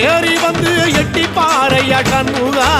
ஏறி வந்து எட்டி பாறையா கண்முகா